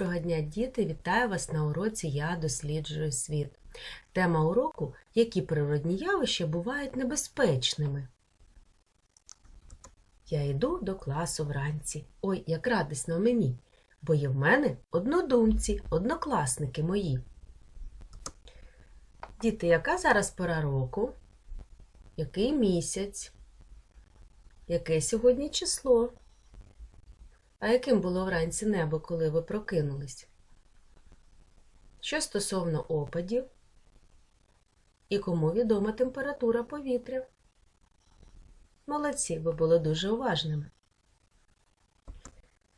Доброго дня, діти! Вітаю вас на уроці Я досліджую світ. Тема уроку які природні явища бувають небезпечними. Я йду до класу вранці. Ой, як радісно мені, бо є в мене однодумці, однокласники мої. Діти, яка зараз пора року? Який місяць? Яке сьогодні число? А яким було вранці небо, коли ви прокинулись? Що стосовно опадів? І кому відома температура повітря? Молодці, ви були дуже уважними.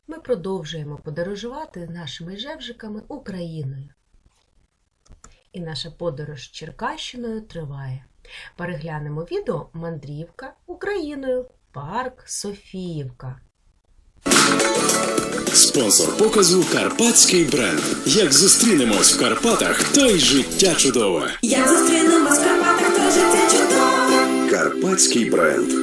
Ми продовжуємо подорожувати нашими жевжиками Україною. І наша подорож Черкащиною триває. Переглянемо відео Мандрівка Україною. Парк Софіївка. Спонсор показу Карпатський бренд. Як зустрінемось в Карпатах, то й життя чудове. Як зустрінемось в Карпатах, то життя чудове. Карпатський бренд.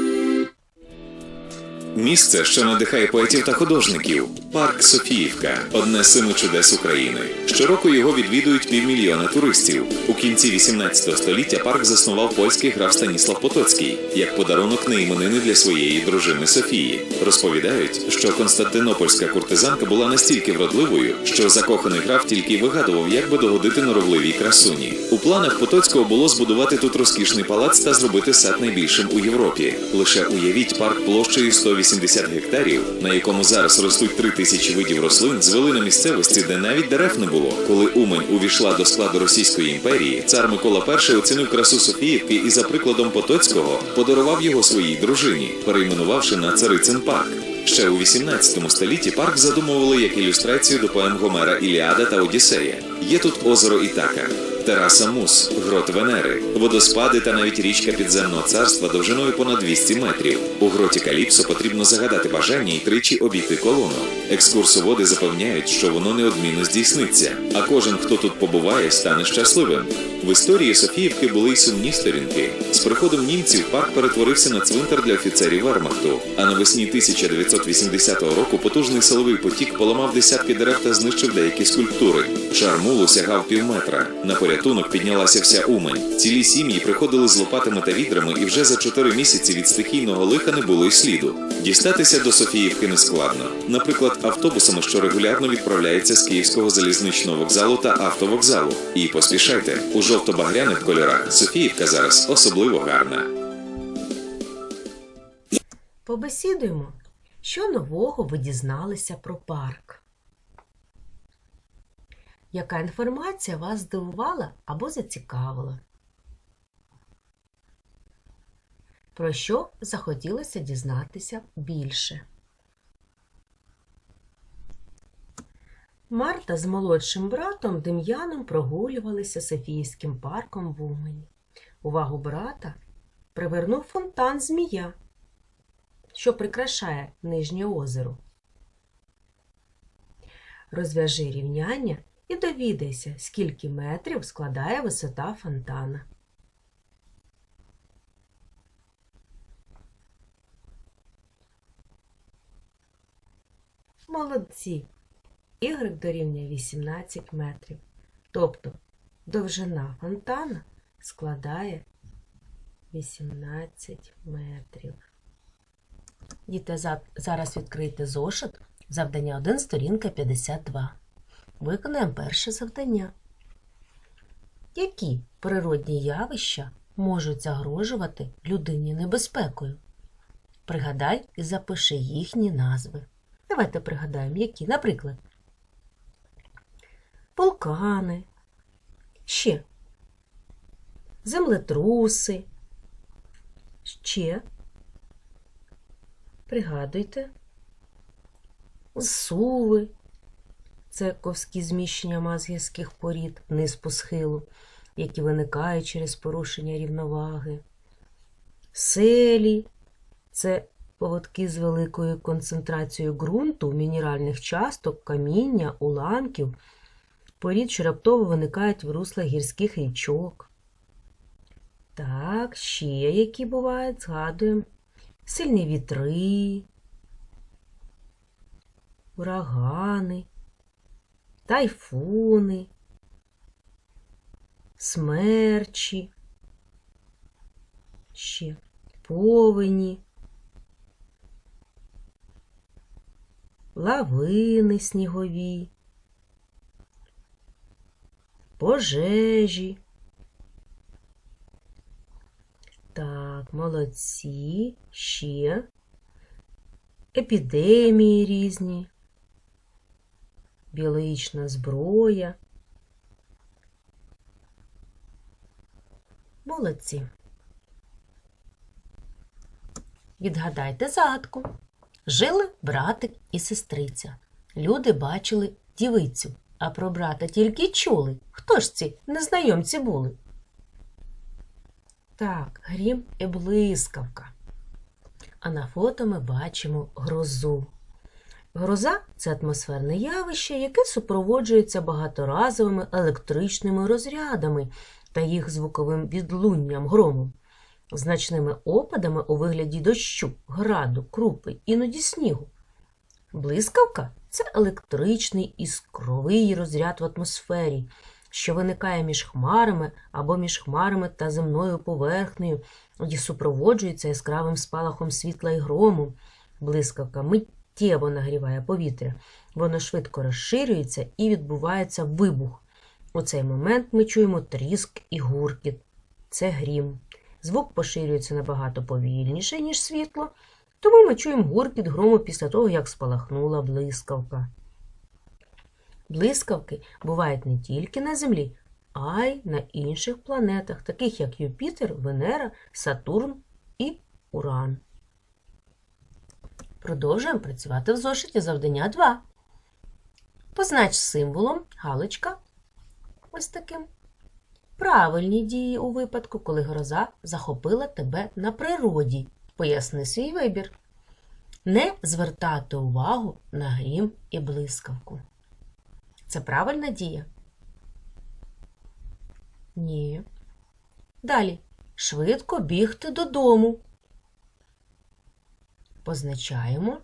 Місце, що надихає поетів та художників. Парк Софіївка одне з семи чудес України. Щороку його відвідують півмільйона туристів. У кінці 18 століття парк заснував польський граф Станіслав Потоцький як подарунок на іменини для своєї дружини Софії. Розповідають, що константинопольська куртизанка була настільки вродливою, що закоханий граф тільки вигадував, як би догодити норовливій красуні. У планах Потоцького було збудувати тут розкішний палац та зробити сад найбільшим у Європі. Лише уявіть парк площею 180 гектарів, на якому зараз ростуть 3 тисячі видів рослин, звели на місцевості, де навіть дерев не було. Коли Умань увійшла до складу Російської імперії, цар Микола І оцінив красу Софіївки і за прикладом Потоцького подарував його своїй дружині, перейменувавши на Царицин парк. Ще у 18 столітті парк задумували як ілюстрацію до поем Гомера Іліада та Одіссея. Є тут озеро Ітака, тераса Мус, грот Венери, водоспади та навіть річка підземного царства довжиною понад 200 метрів. У гроті Каліпсо потрібно загадати бажання і тричі обійти колону. Екскурсоводи запевняють, що воно неодмінно здійсниться, а кожен, хто тут побуває, стане щасливим. В історії Софіївки були й сумні сторінки. З приходом німців парк перетворився на цвинтар для офіцерів Вермахту. А навесні 1980 року потужний силовий потік поламав десятки дерев та знищив деякі скульптури. Шар мулу сягав півметра. На порятунок піднялася вся Умань. Цілі сім'ї приходили з лопатами та відрами, і вже за чотири місяці від стихійного лиха не було й сліду. Дістатися до Софіївки нескладно. Наприклад, автобусами, що регулярно відправляються з Київського залізничного вокзалу та автовокзалу. І поспішайте у жовто-багряних кольорах. Софіївка зараз особливо гарна. Побесідуємо, що нового ви дізналися про парк. Яка інформація вас здивувала або зацікавила? Про що захотілося дізнатися більше? Марта з молодшим братом Дем'яном прогулювалися Софійським парком в Умані. Увагу брата привернув фонтан змія, що прикрашає нижнє озеро. Розв'яжи рівняння і довідайся, скільки метрів складає висота фонтана. Молодці! Y дорівнює 18 метрів. Тобто довжина фонтана складає 18 метрів. Діти, зараз відкрийте зошит. Завдання 1, сторінка 52. Виконаємо перше завдання. Які природні явища можуть загрожувати людині небезпекою? Пригадай і запиши їхні назви. Давайте пригадаємо, які. Наприклад, вулкани, ще землетруси, ще Пригадуйте. Суви. Це ковські зміщення мазгівських порід вниз по схилу, які виникають через порушення рівноваги. Селі це поводки з великою концентрацією ґрунту, мінеральних часток, каміння, уламків, порід, що раптово виникають в руслах гірських річок. Так, ще які бувають, згадуємо сильні вітри, урагани, тайфуни, смерчі, ще повені, лавини снігові, пожежі. Так, молодці, ще епідемії різні, біологічна зброя. Молодці. Відгадайте загадку. Жили братик і сестриця. Люди бачили дівицю, а про брата тільки чули. Хто ж ці незнайомці були? Так, грім і блискавка. А на фото ми бачимо грозу. Гроза це атмосферне явище, яке супроводжується багаторазовими електричними розрядами та їх звуковим відлунням грому, значними опадами у вигляді дощу, граду, крупи, іноді снігу. Блискавка це електричний іскровий розряд в атмосфері, що виникає між хмарами або між хмарами та земною поверхнею, і супроводжується яскравим спалахом світла і грому. Блискавка миттєво нагріває повітря, воно швидко розширюється і відбувається вибух. У цей момент ми чуємо тріск і гуркіт. Це грім. Звук поширюється набагато повільніше, ніж світло, тому ми чуємо гуркіт грому після того, як спалахнула блискавка. Блискавки бувають не тільки на Землі, а й на інших планетах, таких як Юпітер, Венера, Сатурн і Уран. Продовжуємо працювати в зошиті завдання 2. Познач символом галочка ось таким. Правильні дії у випадку, коли гроза захопила тебе на природі. Поясни свій вибір. Не звертати увагу на грім і блискавку. Це правильна дія? Ні. Далі. Швидко бігти додому. Позначаємо.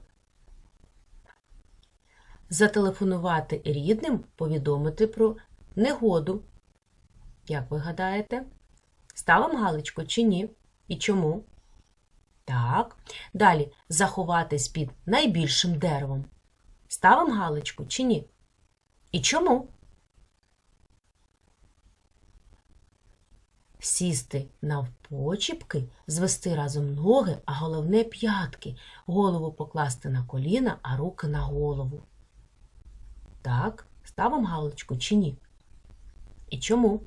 Зателефонувати рідним, повідомити про негоду. Як ви гадаєте? Ставимо галочку чи ні? І чому? Так. Далі заховатись під найбільшим деревом. Ставимо галочку чи ні? І чому? Сісти навпочіпки, звести разом ноги, а головне п'ятки, голову покласти на коліна, а руки на голову. Так, ставимо галочку чи ні? І чому?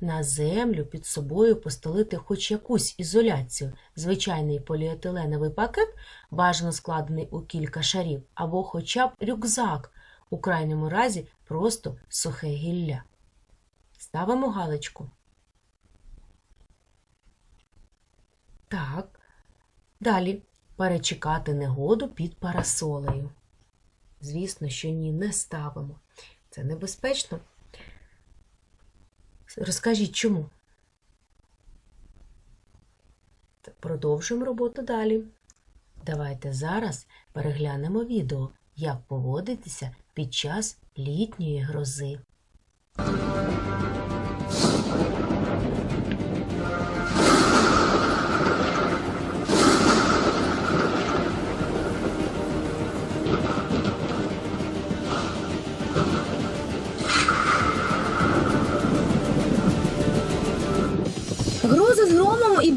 На землю під собою постелити хоч якусь ізоляцію, звичайний поліетиленовий пакет, бажано складений у кілька шарів, або хоча б рюкзак, у крайньому разі просто сухе гілля. Ставимо галочку. Так. Далі перечекати негоду під парасолею. Звісно, що ні, не ставимо. Це небезпечно. Розкажіть, чому? Продовжуємо роботу далі. Давайте зараз переглянемо відео, як поводитися під час літньої. Грози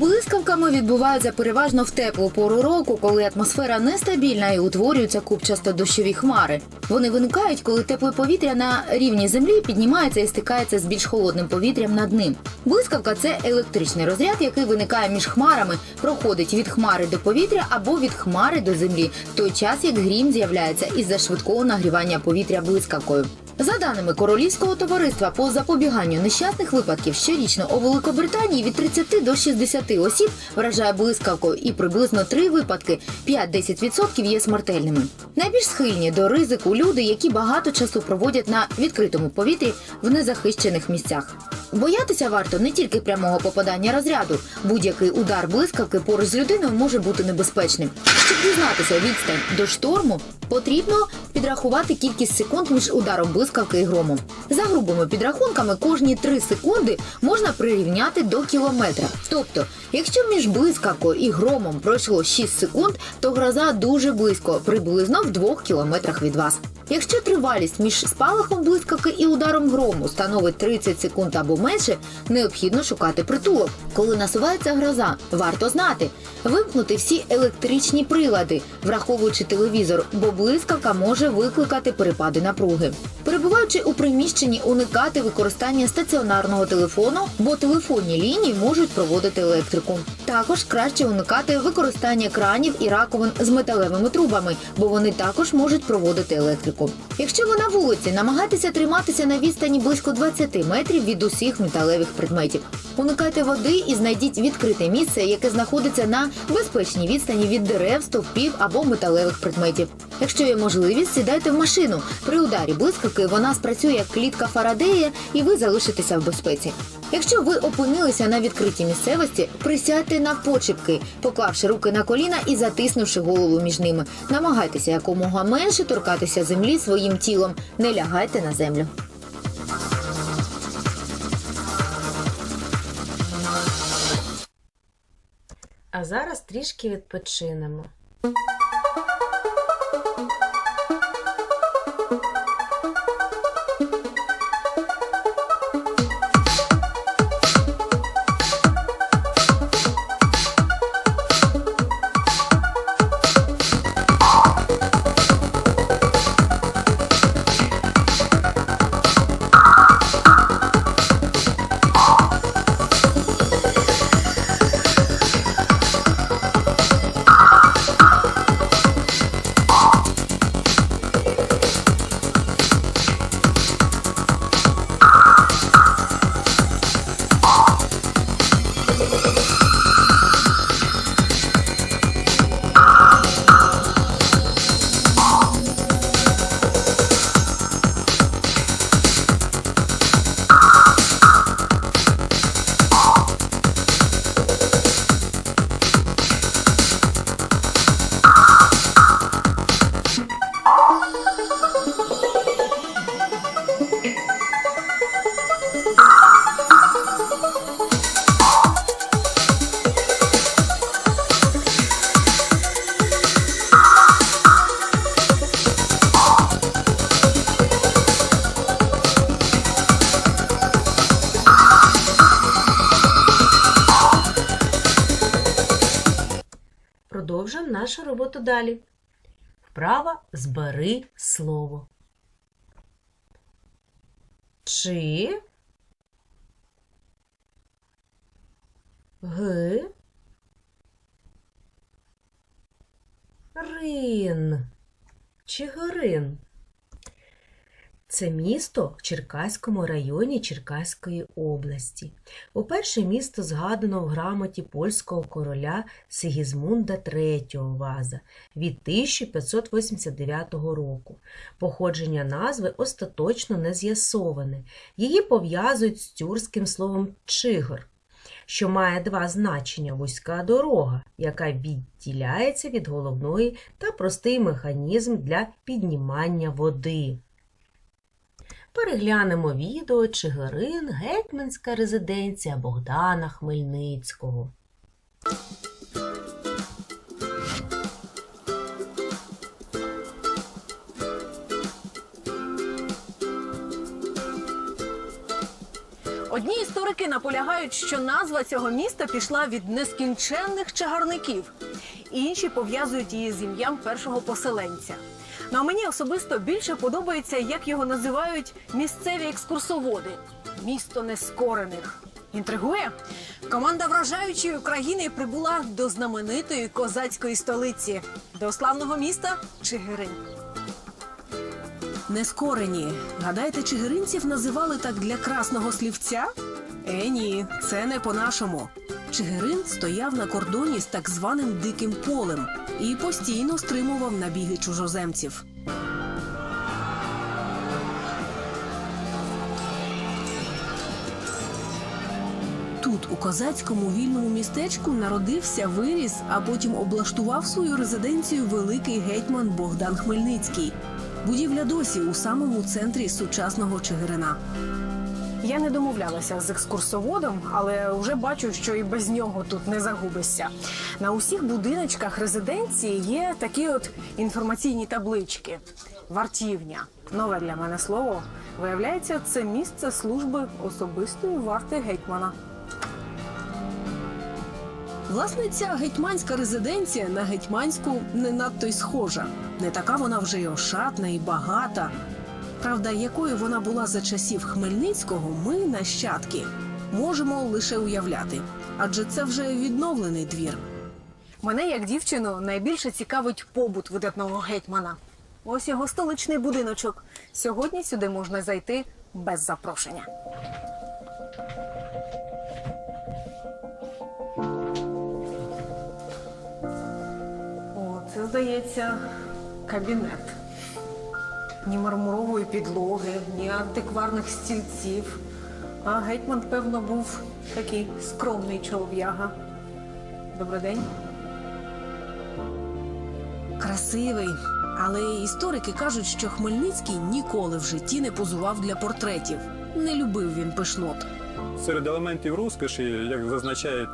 блискавками відбуваються переважно в теплу пору року, коли атмосфера нестабільна і утворюються купчасто дощові хмари. Вони виникають, коли тепле повітря на рівні землі піднімається і стикається з більш холодним повітрям над ним. Блискавка це електричний розряд, який виникає між хмарами, проходить від хмари до повітря або від хмари до землі, в той час як грім з'являється із-за швидкого нагрівання повітря блискавкою. За даними Королівського товариства по запобіганню нещасних випадків, щорічно у Великобританії від 30 до 60 осіб вражає блискавкою і приблизно 3 випадки 5-10% є смертельними. Найбільш схильні до ризику люди, які багато часу проводять на відкритому повітрі в незахищених місцях. Боятися варто не тільки прямого попадання розряду. Будь-який удар блискавки поруч з людиною може бути небезпечним. Щоб дізнатися відстань до шторму, потрібно підрахувати кількість секунд між ударом блискавки і громом. За грубими підрахунками, кожні 3 секунди можна прирівняти до кілометра. Тобто, якщо між блискавкою і громом пройшло 6 секунд, то гроза дуже близько, приблизно в 2 кілометрах від вас. Якщо тривалість між спалахом блискавки і ударом грому становить 30 секунд або менше, необхідно шукати притулок. Коли насувається гроза, варто знати вимкнути всі електричні прилади, враховуючи телевізор, бо блискавка може викликати перепади напруги. Перебуваючи у приміщенні, уникати використання стаціонарного телефону, бо телефонні лінії можуть проводити електрику. Також краще уникати використання кранів і раковин з металевими трубами, бо вони також можуть проводити електрику. Якщо ви на вулиці, намагайтеся триматися на відстані близько 20 метрів від усіх металевих предметів. Уникайте води і знайдіть відкрите місце, яке знаходиться на безпечній відстані від дерев, стовпів або металевих предметів. Якщо є можливість, сідайте в машину. При ударі блискавки вона спрацює як клітка Фарадея, і ви залишитеся в безпеці. Якщо ви опинилися на відкритій місцевості, присядьте навпочепки, поклавши руки на коліна і затиснувши голову між ними. Намагайтеся якомога менше торкатися землі своїм тілом. Не лягайте на землю. А зараз трішки відпочинемо. Роботу далі. Вправа збери слово. Чи г рин. Чигирин. Це місто в Черкаському районі Черкаської області. Уперше місто згадано в грамоті польського короля Сигізмунда III Ваза від 1589 року. Походження назви остаточно не з'ясоване. Її пов'язують з тюркським словом чигир, що має два значення вузька дорога, яка відділяється від головної та простий механізм для піднімання води. Переглянемо відео Чигирин, гетьманська резиденція Богдана Хмельницького. Одні історики наполягають, що назва цього міста пішла від нескінченних чагарників. Інші пов'язують її з ім'ям першого поселенця. Ну а мені особисто більше подобається, як його називають місцеві екскурсоводи місто нескорених. Інтригує? Команда вражаючої України прибула до знаменитої козацької столиці, до славного міста Чигирин. нескорені. Гадаєте, чигиринців називали так для красного слівця? Е, ні, це не по-нашому. Чигирин стояв на кордоні з так званим диким полем і постійно стримував набіги чужоземців. Тут, у козацькому вільному містечку, народився, виріс, а потім облаштував свою резиденцію великий гетьман Богдан Хмельницький. Будівля досі у самому центрі сучасного Чигирина. Я не домовлялася з екскурсоводом, але вже бачу, що і без нього тут не загубишся. На усіх будиночках резиденції є такі от інформаційні таблички. Вартівня. Нове для мене слово. Виявляється, це місце служби особистої варти гетьмана. Власне, ця гетьманська резиденція на гетьманську не надто й схожа. Не така вона вже й ошатна і багата. Правда, якою вона була за часів Хмельницького, ми, нащадки, можемо лише уявляти, адже це вже відновлений двір. Мене, як дівчину, найбільше цікавить побут видатного гетьмана. Ось його столичний будиночок. Сьогодні сюди можна зайти без запрошення. О, це здається кабінет. Ні мармурової підлоги, ні антикварних стільців. А гетьман, певно, був такий скромний чолов'яга. Добрий день. Красивий. Але історики кажуть, що Хмельницький ніколи в житті не позував для портретів. Не любив він пишнот. Серед елементів розкоші, як зазначають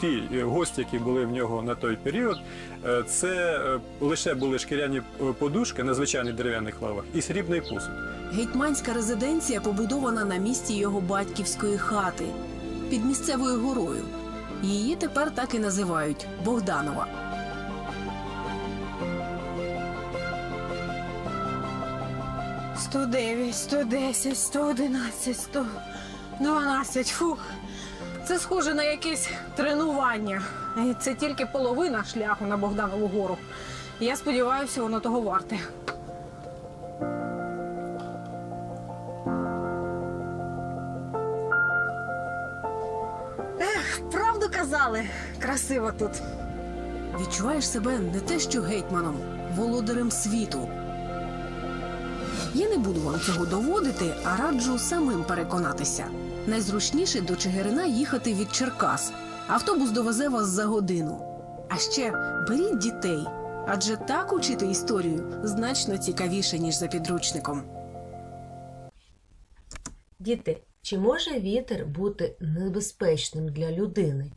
ті е, гості, які були в нього на той період, е, це е, лише були шкіряні подушки на звичайних дерев'яних лавах і срібний посуд. Гетьманська резиденція побудована на місці його батьківської хати під місцевою горою. Її тепер так і називають Богданова. Сто дев'ять, сто десять, сто одинадцять, сто дванадцять. Фух. Це схоже на якесь тренування. І це тільки половина шляху на Богданову гору. Я сподіваюся, воно того варте. Правду казали, красиво тут. Відчуваєш себе не те, що гетьманом, володарем світу. Я не буду вам цього доводити, а раджу самим переконатися. Найзручніше до Чигирина їхати від Черкас. Автобус довезе вас за годину. А ще беріть дітей, адже так учити історію значно цікавіше, ніж за підручником. Діти, чи може вітер бути небезпечним для людини?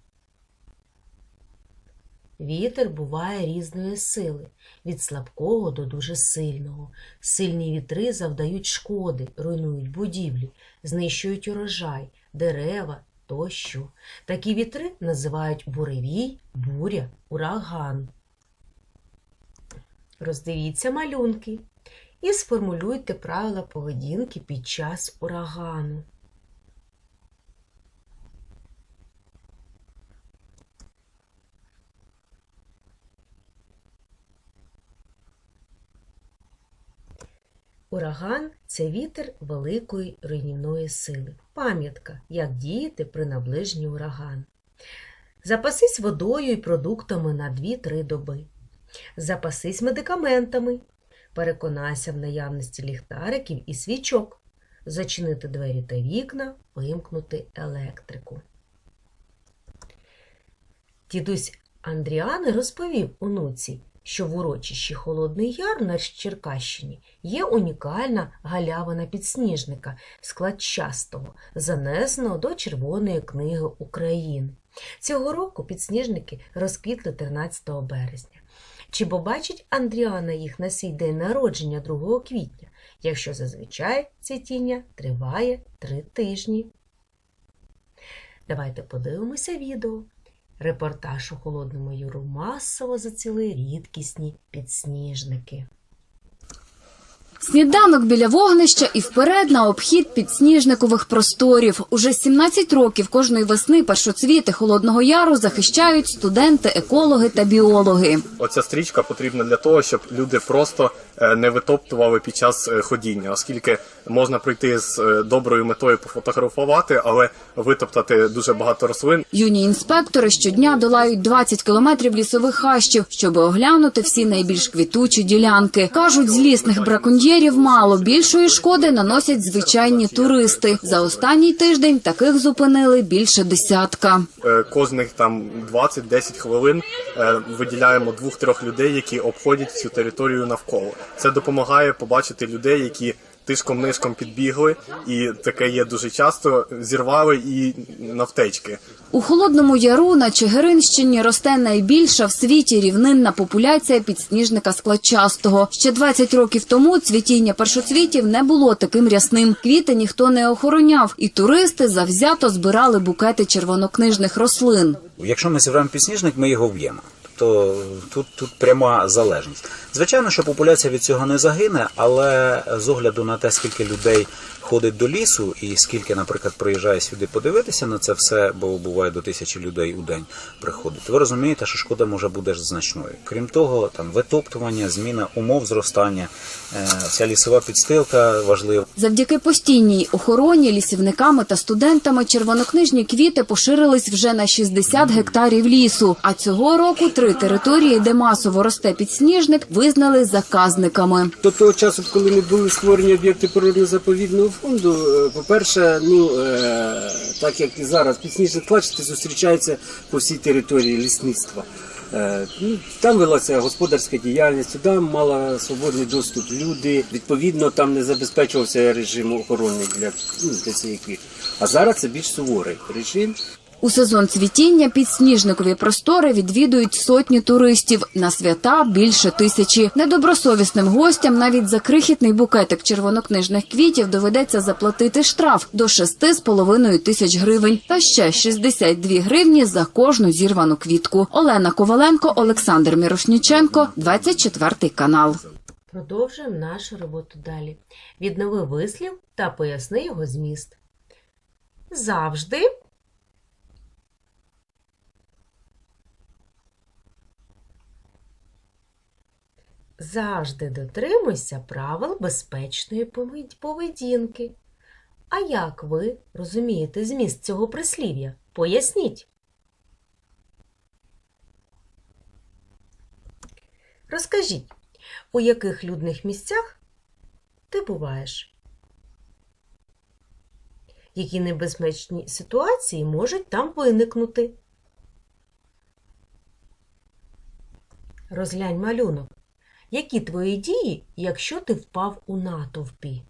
Вітер буває різної сили, від слабкого до дуже сильного. Сильні вітри завдають шкоди, руйнують будівлі, знищують урожай, дерева тощо. Такі вітри називають буревій, буря, ураган. Роздивіться малюнки і сформулюйте правила поведінки під час урагану. Ураган це вітер великої руйнівної сили. Пам'ятка, як діяти при наближенні урагану. Запасись водою і продуктами на 2-3 доби. Запасись медикаментами. Переконайся в наявності ліхтариків і свічок. Зачинити двері та вікна, вимкнути електрику. Дідусь Андріани розповів онуці, що в урочищі Холодний Яр на Черкащині є унікальна галявина підсніжника складчастого, занесеного до Червоної книги України. Цього року підсніжники розквітли 13 березня. Чи побачить Андріана їх на свій день народження 2 квітня, якщо зазвичай цвітіння триває 3 тижні? Давайте подивимося відео. Репортаж у Холодному юру масово заціли рідкісні підсніжники. Сніданок біля вогнища і вперед на обхід підсніжникових просторів. Уже 17 років кожної весни першоцвіти Холодного Яру захищають студенти, екологи та біологи. Оця стрічка потрібна для того, щоб люди просто е, не витоптували під час е, ходіння, оскільки можна прийти з е, доброю метою пофотографувати, але витоптати дуже багато рослин. Юні інспектори щодня долають 20 кілометрів лісових хащів, щоб оглянути всі найбільш квітучі ділянки. Кажуть, злісних браконьєрів мало. Більшої шкоди наносять звичайні туристи. За останній тиждень таких зупинили більше десятка. Е, Кожних там 20-10 хвилин е, виділяємо двох-трьох людей, які обходять всю територію навколо. Це допомагає побачити людей, які тишком нишком підбігли, і таке є дуже часто. Зірвали і навтечки. У холодному яру на Чигиринщині росте найбільша в світі рівнинна популяція підсніжника складчастого. Ще 20 років тому цвітіння першоцвітів не було таким рясним. Квіти ніхто не охороняв, і туристи завзято збирали букети червонокнижних рослин. Якщо ми зібраємо підсніжник, ми його вб'ємо. Тобто тут, тут пряма залежність. Звичайно, що популяція від цього не загине, але з огляду на те, скільки людей ходить до лісу, і скільки, наприклад, приїжджає сюди подивитися на це все, бо буває до тисячі людей у день приходить. Ви розумієте, що шкода може бути значною. Крім того, там витоптування, зміна умов зростання, е, ця лісова підстилка важлива. Завдяки постійній охороні лісівниками та студентами червонокнижні квіти поширились вже на 60 гектарів лісу. А цього року три території, де масово росте підсніжник, визнали заказниками. До того часу, коли не були створені об'єкти природно-заповідного фонду, е, по-перше, ну е, так як і зараз, підсніжник клачти зустрічається по всій території лісництва. Е, ну, Там велася господарська діяльність, туди мала свободний доступ люди. Відповідно, там не забезпечувався режим охорони для, ну, для цієї квітки. А зараз це більш суворий режим. У сезон цвітіння підсніжникові простори відвідують сотні туристів. На свята більше тисячі. Недобросовісним гостям навіть за крихітний букетик червонокнижних квітів доведеться заплатити штраф до 6,5 тисяч гривень та ще 62 гривні за кожну зірвану квітку. Олена Коваленко, Олександр Мірошніченко, 24 канал. Продовжуємо нашу роботу далі. Віднови вислів та поясни його зміст. Завжди Завжди дотримуйся правил безпечної поведінки. А як ви розумієте зміст цього прислів'я? Поясніть. Розкажіть, у яких людних місцях ти буваєш? Які небезпечні ситуації можуть там виникнути? Розглянь малюнок. Які твої дії, якщо ти впав у натовпі?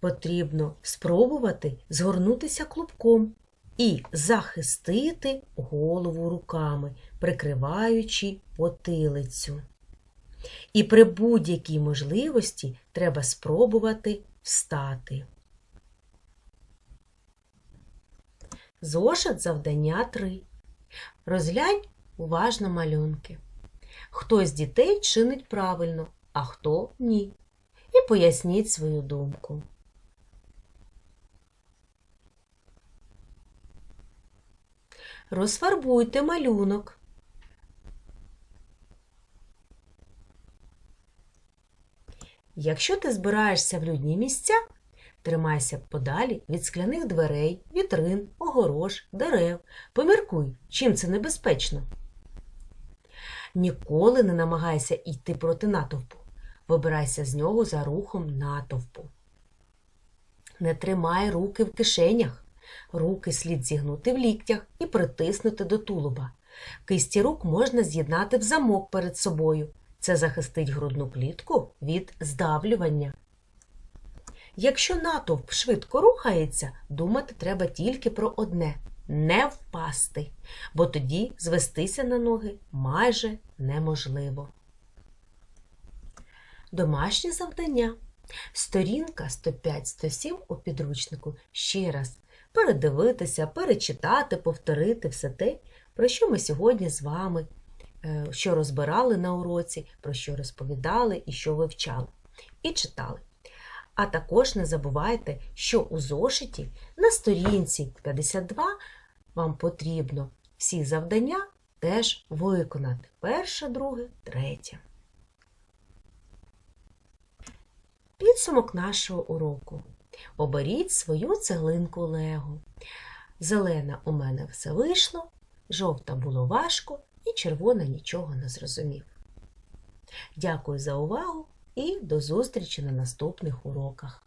Потрібно спробувати згорнутися клубком і захистити голову руками, прикриваючи потилицю. І при будь-якій можливості треба спробувати встати. Зошит завдання 3. Розглянь уважно малюнки. Хто з дітей чинить правильно, а хто ні. І поясніть свою думку. Розфарбуйте малюнок. Якщо ти збираєшся в людні місця, Тримайся подалі від скляних дверей, вітрин, огорож, дерев. Поміркуй, чим це небезпечно. Ніколи не намагайся йти проти натовпу. Вибирайся з нього за рухом натовпу. Не тримай руки в кишенях. Руки слід зігнути в ліктях і притиснути до тулуба. Кисті рук можна з'єднати в замок перед собою. Це захистить грудну клітку від здавлювання. Якщо натовп швидко рухається, думати треба тільки про одне не впасти, бо тоді звестися на ноги майже неможливо. Домашнє завдання. Сторінка 105-107 у підручнику ще раз передивитися, перечитати, повторити все те, про що ми сьогодні з вами е, що розбирали на уроці, про що розповідали і що вивчали. І читали. А також не забувайте, що у зошиті на сторінці 52 вам потрібно всі завдання теж виконати. Перше, друге, третє. Підсумок нашого уроку. Оберіть свою цеглинку Лего. Зелена у мене все вийшло, жовта було важко і червона нічого не зрозумів. Дякую за увагу і до зустрічі на наступних уроках.